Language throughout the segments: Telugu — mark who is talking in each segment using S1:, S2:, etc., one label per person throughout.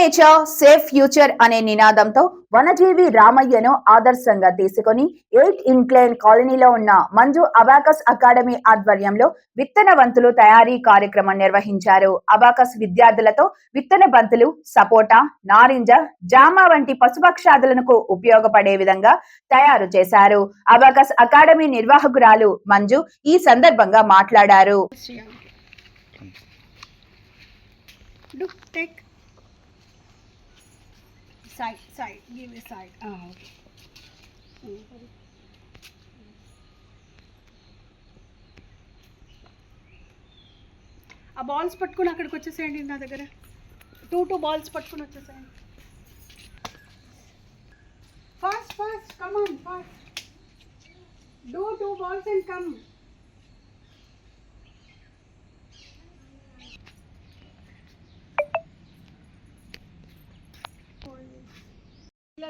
S1: నేచర్ సేఫ్ ఫ్యూచర్ అనే నినాదంతో వనజీవి రామయ్యను ఆదర్శంగా తీసుకొని ఎయిట్ ఇన్క్లైన్ కాలనీలో ఉన్న మంజు అబాకస్ అకాడమీ ఆధ్వర్యంలో విత్తన బంతులు తయారీ కార్యక్రమం నిర్వహించారు. అబాకస్ విద్యార్థులతో విత్తన బంతులు సపోటా నారింజ జామ వంటి పశుపక్షాదులకు ఉపయోగపడే విధంగా తయారు చేశారు. అబాకస్ అకాడమీ నిర్వాహకురాలు మంజు ఈ సందర్భంగా మాట్లాడారు.
S2: Look, take. side, side, give a side. Ah, okay. Mm. ఆ బాల్స్ పట్టుకుని అక్కడికి వచ్చేసేయండి నా దగ్గర టూ టూ బాల్స్ పట్టుకుని వచ్చేసేయండి fast fast come on fast do two balls and come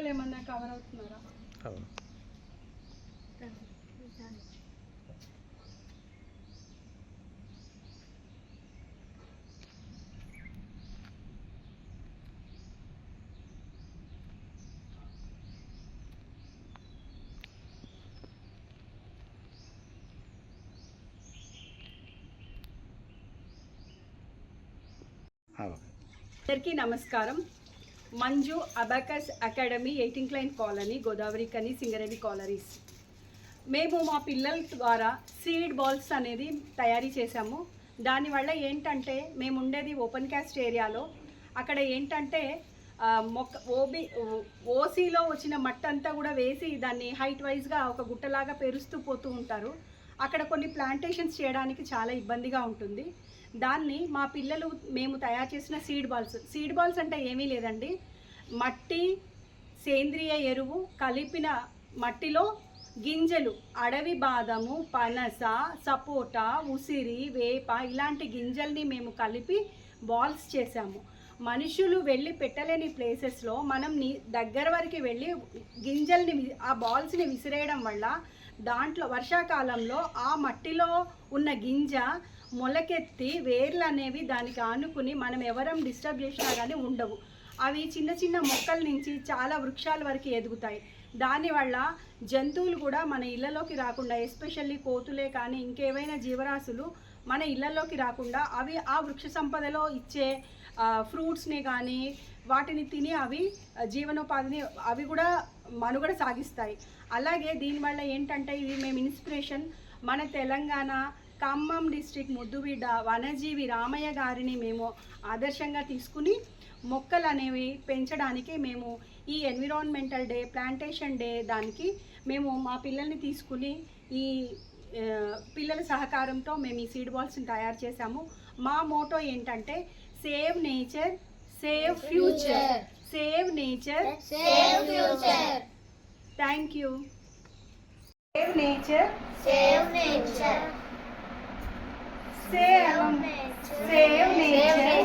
S2: పిల్లలు ఏమన్నా కవర్ అవుతున్నారా? అందరికీ నమస్కారం. Manju abacus academy ఎయిటింగ్ incline colony Godavarikhani Singareni colonies. మేము మా పిల్లల ద్వారా సీడ్ బాల్స్ అనేది తయారీ చేశాము. దానివల్ల ఏంటంటే మేము ఉండేది ఓపెన్ క్యాస్ట్ ఏరియాలో. అక్కడ ఏంటంటే మొక్క ఓబీ ఓసీలో వచ్చిన మట్టంతా అంతా కూడా వేసి దాన్ని హైట్ వైజ్గా ఒక గుట్టలాగా పెరుస్తూ పోతూ ఉంటారు. అక్కడ కొన్ని ప్లాంటేషన్స్ చేయడానికి చాలా ఇబ్బందిగా ఉంటుంది. దాన్ని మా పిల్లలు మేము తయారు చేసిన సీడ్ బాల్స్. సీడ్ బాల్స్ అంటే ఏమీ లేదండి. మట్టి సేంద్రియ ఎరువు కలిపిన మట్టిలో గింజలు అడవి బాదము పనస సపోటా ఉసిరి వేప ఇలాంటి గింజల్ని మేము కలిపి బాల్స్ చేసాము మనుషులు వెళ్ళి పెట్టలేని ప్లేసెస్లో మనం నీ దగ్గర వరకు వెళ్ళి గింజల్ని ఆ బాల్స్ని విసిరేయడం వల్ల దాంట్లో వర్షాకాలంలో ఆ మట్టిలో ఉన్న గింజ మొలకెత్తి వేర్లు అనేవి దానికి ఆనుకుని మనం ఎవరం డిస్టర్బ్ చేసినా కానీ ఉండవు. అవి చిన్న చిన్న మొక్కల నుంచి చాలా వృక్షాల వరకు ఎదుగుతాయి. దానివల్ల జంతువులు కూడా మన ఇళ్ళలోకి రాకుండా ఎస్పెషల్లీ కోతులే కానీ ఇంకేవైనా జీవరాశులు మన ఇళ్ళలోకి రాకుండా అవి ఆ వృక్ష సంపదలో ఇచ్చే ఫ్రూట్స్ని కానీ వాటిని తిని అవి జీవనోపాధిని అవి కూడా మనుగడ సాగిస్తాయి. అలాగే దీనివల్ల ఏంటంటే ఇవి మేము ఇన్స్పిరేషన్ మన తెలంగాణ ఖమ్మం డిస్ట్రిక్ట్ ముద్దుబిడ్డ వనజీవి రామయ్య గారిని మేము ఆదర్శంగా తీసుకుని మొక్కలు అనేవి పెంచడానికి మేము ఈ ఎన్విరాన్మెంటల్ డే ప్లాంటేషన్ డే దానికి మేము మా పిల్లల్ని తీసుకుని ఈ పిల్లల సహకారంతో మేము ఈ సీడ్ బాల్స్ని తయారు చేశాము. మా మోటో ఏంటంటే save nature
S3: save future
S2: save nature future. Thank you.
S3: Save nature.
S2: Save
S3: nature. Save nature.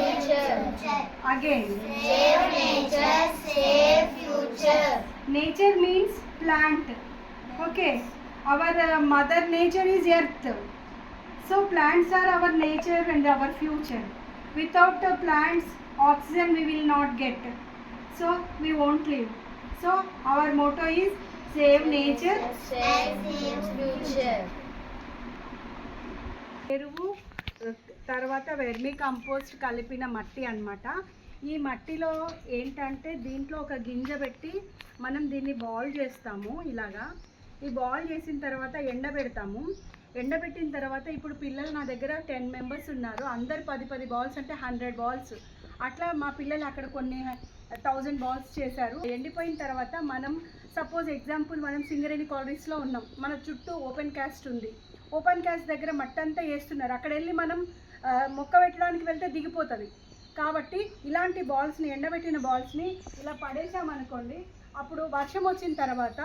S2: Nature. Again.
S3: Save nature. Save future.
S2: Nature means plant. Okay. Our uh, mother nature is earth. So plants are our nature and our future. Without the plants, oxygen we will not get. So we won't live. So our motto is save nature,
S3: save future.
S2: ఎరువు తర్వాత వెర్మి కంపోస్ట్ కలిపిన మట్టి అనమాట ఈ మట్టిలో ఏంటంటే దీంట్లో ఒక గింజ పెట్టి మనం దీన్ని బాల్ చేస్తాము ఇలాగా. ఈ బాల్ చేసిన తర్వాత ఎండబెడతాము ఎండబెట్టిన తర్వాత ఇప్పుడు పిల్లలు నా దగ్గర టెన్ మెంబర్స్ ఉన్నారు. అందరు పది పది బాల్స్ అంటే హండ్రెడ్ బాల్స్. అట్లా మా పిల్లలు అక్కడ కొన్ని థౌజండ్ బాల్స్ చేశారు. ఎండిపోయిన తర్వాత మనం సపోజ్ ఎగ్జాంపుల్ మనం సింగరేణి కాలనీస్లో ఉన్నాం. మన చుట్టూ ఓపెన్ క్యాస్ట్ ఉంది. ఓపెన్ క్యాస్ట్ దగ్గర మట్టంతా వేస్తున్నారు. అక్కడ వెళ్ళి మనం మొక్క పెట్టడానికి వెళ్తే దిగిపోతుంది. కాబట్టి ఇలాంటి బాల్స్ని ఎండబెట్టిన బాల్స్ని ఇలా పడేసామనుకోండి అప్పుడు వర్షం వచ్చిన తర్వాత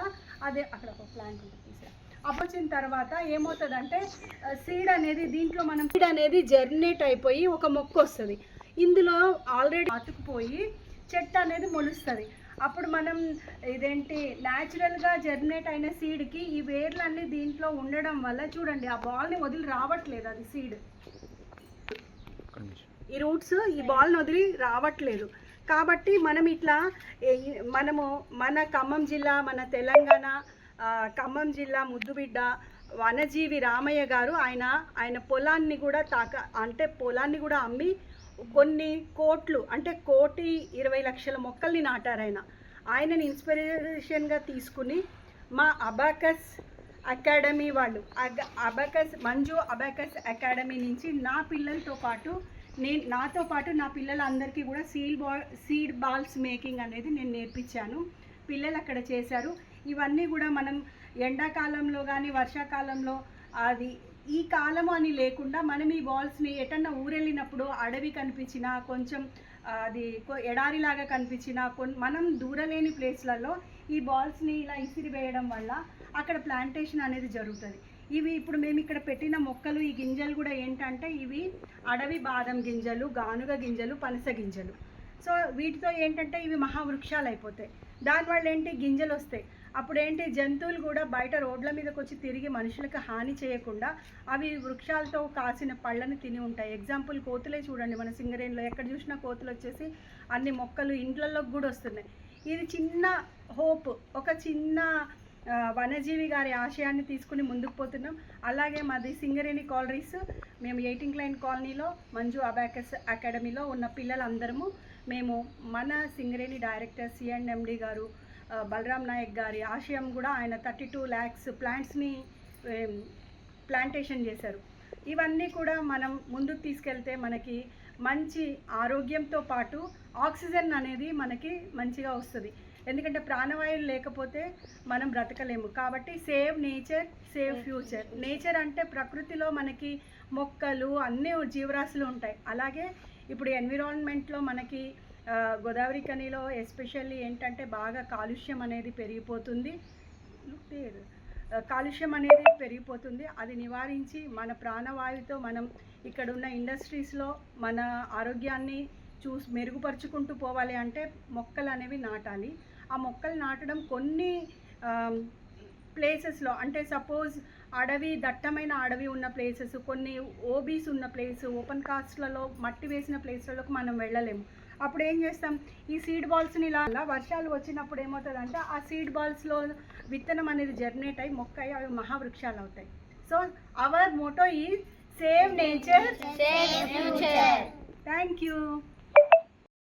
S2: అదే అక్కడ ఒక ప్లాంట్ ఉంటుంది వచ్చిన తర్వాత ఏమవుతుందంటే సీడ్ అనేది దీంట్లో మనం సీడ్ అనేది జర్నేట్ అయిపోయి ఒక మొక్క వస్తుంది. ఇందులో ఆల్రెడీ అతుకుపోయి చెట్టు అనేది మొలుస్తుంది. అప్పుడు మనం ఇదేంటి న్యాచురల్గా జర్మినేట్ అయిన సీడ్కి ఈ వేర్లన్నీ దీంట్లో ఉండడం వల్ల చూడండి ఆ బాల్ని వదిలి రావట్లేదు అది సీడ్ ఈ రూట్స్ ఈ బాల్ని వదిలి రావట్లేదు. కాబట్టి మనం ఇట్లా మనము మన ఖమ్మం జిల్లా మన తెలంగాణ ఖమ్మం జిల్లా ముద్దుబిడ్డ వనజీవి రామయ్య గారు ఆయన ఆయన పొలాన్ని కూడా తాక అంటే పొలాన్ని కూడా అమ్మి కొన్ని కోట్లు అంటే కోటి ఇరవై లక్షల మొక్కల్ని నాటారు ఆయన. ఆయనని ఇన్స్పిరేషన్గా తీసుకుని మా అబాకస్ అకాడమీ వాళ్ళు అబాకస్ మంజు అబాకస్ అకాడమీ నుంచి నా పిల్లలతో పాటు నేను నాతో పాటు నా పిల్లలందరికీ కూడా seed ball seed balls making అనేది నేను నేర్పించాను. పిల్లలు అక్కడ చేశారు. ఇవన్నీ కూడా మనం ఎండాకాలంలో కానీ వర్షాకాలంలో అది ఈ కాలం అని లేకుండా మనం ఈ బాల్స్ని ఎటన్నా ఊరెళ్ళినప్పుడు అడవి కనిపించినా కొంచెం అది ఎడారిలాగా కనిపించినా కొన్ మనం దూరలేని ప్లేస్లలో ఈ బాల్స్ని ఇలా ఇసిరి వేయడం వల్ల అక్కడ ప్లాంటేషన్ అనేది జరుగుతుంది. ఇవి ఇప్పుడు మేము ఇక్కడ పెట్టిన మొక్కలు ఈ గింజలు కూడా ఏంటంటే ఇవి అడవి బాదం గింజలు గానుగ గింజలు పనస గింజలు. సో వీటితో ఏంటంటే ఇవి మహావృక్షాలు అయిపోతాయి. దానివల్ల ఏంటి? గింజలు వస్తాయి. అప్పుడు ఏంటి? జంతువులు కూడా బయట రోడ్ల మీదకి వచ్చి తిరిగి మనుషులకు హాని చేయకుండా అవి వృక్షాలతో కాసిన పళ్ళని తిని ఉంటాయి. ఎగ్జాంపుల్ కోతులే చూడండి. మన సింగరేణిలో ఎక్కడ చూసినా కోతులు వచ్చేసి అన్ని మొక్కలు ఇండ్లలోకి కూడా వస్తున్నాయి. ఇది చిన్న హోప్ ఒక చిన్న వనజీవి గారి ఆశయాన్ని తీసుకుని ముందుకు పోతున్నాం. అలాగే మాది సింగరేణి కాలరీస్ మేము ఎయిటింగ్ లైన్ కాలనీలో మంజు అబాకస్ అకాడమీలో ఉన్న పిల్లలందరము మేము మన సింగరేణి డైరెక్టర్ సిఎండ్ఎండి గారు బలరాం నాయక్ గారి ఆశయం కూడా ఆయన థర్టీ టూ ల్యాక్స్ ప్లాంట్స్ని ప్లాంటేషన్ చేశారు. ఇవన్నీ కూడా మనం ముందుకు తీసుకెళ్తే మనకి మంచి ఆరోగ్యంతో పాటు ఆక్సిజన్ అనేది మనకి మంచిగా వస్తుంది. ఎందుకంటే ప్రాణవాయువు లేకపోతే మనం బ్రతకలేము. కాబట్టి save nature save future. Nature అంటే ప్రకృతిలో మనకి మొక్కలు అన్ని జీవరాశులు ఉంటాయి. అలాగే ఇప్పుడు ఎన్విరాన్మెంట్లో మనకి గోదావరి కనిలో ఎస్పెషల్లీ ఏంటంటే బాగా కాలుష్యం అనేది పెరిగిపోతుంది. కాలుష్యం అనేది పెరిగిపోతుంది. అది నివారించి మన ప్రాణవాయువుతో మనం ఇక్కడ ఉన్న ఇండస్ట్రీస్లో మన ఆరోగ్యాన్ని చూసి మెరుగుపరుచుకుంటూ పోవాలి అంటే మొక్కలు అనేవి నాటాలి. ఆ మొక్కలు నాటడం కొన్ని ప్లేసెస్లో అంటే సపోజ్ అడవి దట్టమైన అడవి ఉన్న ప్లేసెస్ కొన్ని ఓబీస్ ఉన్న ప్లేస్ ఓపెన్ కాస్ట్లలో మట్టి వేసిన ప్లేస్లలోకి మనం వెళ్ళలేము. అప్పుడు ఏం చేస్తాం? ఈ సీడ్ బాల్స్ని ఇలా అలా వర్షాలు వచ్చినప్పుడు ఏమవుతుందంటే ఆ సీడ్ బాల్స్లో విత్తనం అనేది జర్నేట్ అయ్యి మొక్క అయ్యి అవి మహావృక్షాలు అవుతాయి. సో అవర్ మోటో ఈ సేవ్ నేచర్. Thank you